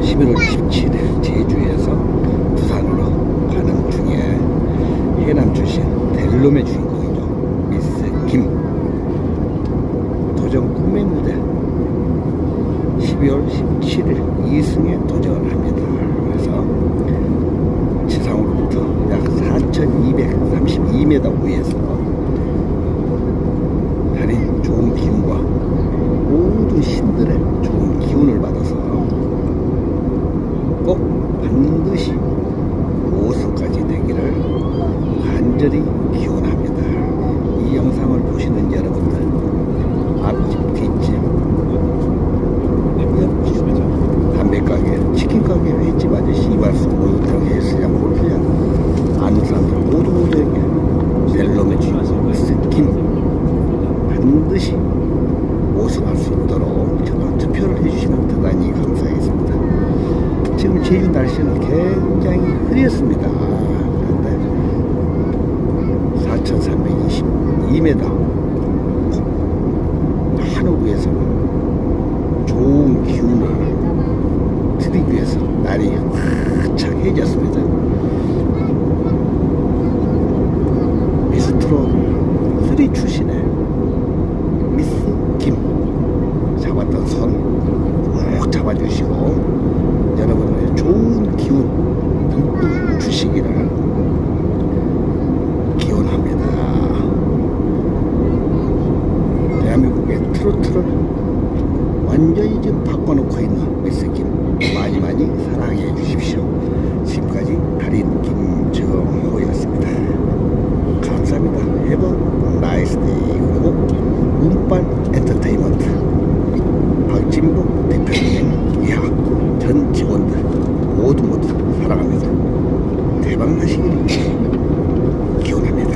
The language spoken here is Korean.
11월 27일 제주에서 부산으로 가는 중에 해남 출신 델롬의 주인공이죠. 미스 김. 도전 꿈의 무대 12월 17일 2승에 도전을 합니다. 그래서 지상으로부터 약 4,232m 위에서 달인 좋은 기운과 모든 신들의 좋은 기운을 받아서 꼭 반드시 5승까지 되기를 간절히 기원합니다. 이 영상을 보시는 여러분들 앞집 뒷집 옆집 담배 가게 치킨 가게 횟집 아저씨 이발소 목욕탕 헬스장 골프장 아는 사람들 모두 모두에게 미스 김 반드시 우승할 수 있도록 저는 투표를 해주시면 대단히 감사하겠습니다. 지금 제주 날씨는 굉장히 흐렸습니다. 그런데 4,322m 하늘 위에서는 좋은 기운을 드리기 위해서 날이 활짝 해졌습니다. 미스트로 3 출신의 미스 김 잡았던 손꼭 잡아주시고 여러분의 좋은 기운 듬뿍 주시기를 기원합니다. 대한민국의 트로트를 완전히 지금 바꿔놓고 있는 미스 김 많이 많이 사랑해 주십시오. 지금까지 달인 김정호였습니다. Have a nice day. 그리고 운빨 엔터테인먼트 박진복 대표님 이하 전 직원들 모두 모두 사랑합니다. 대박 나시길 기원합니다.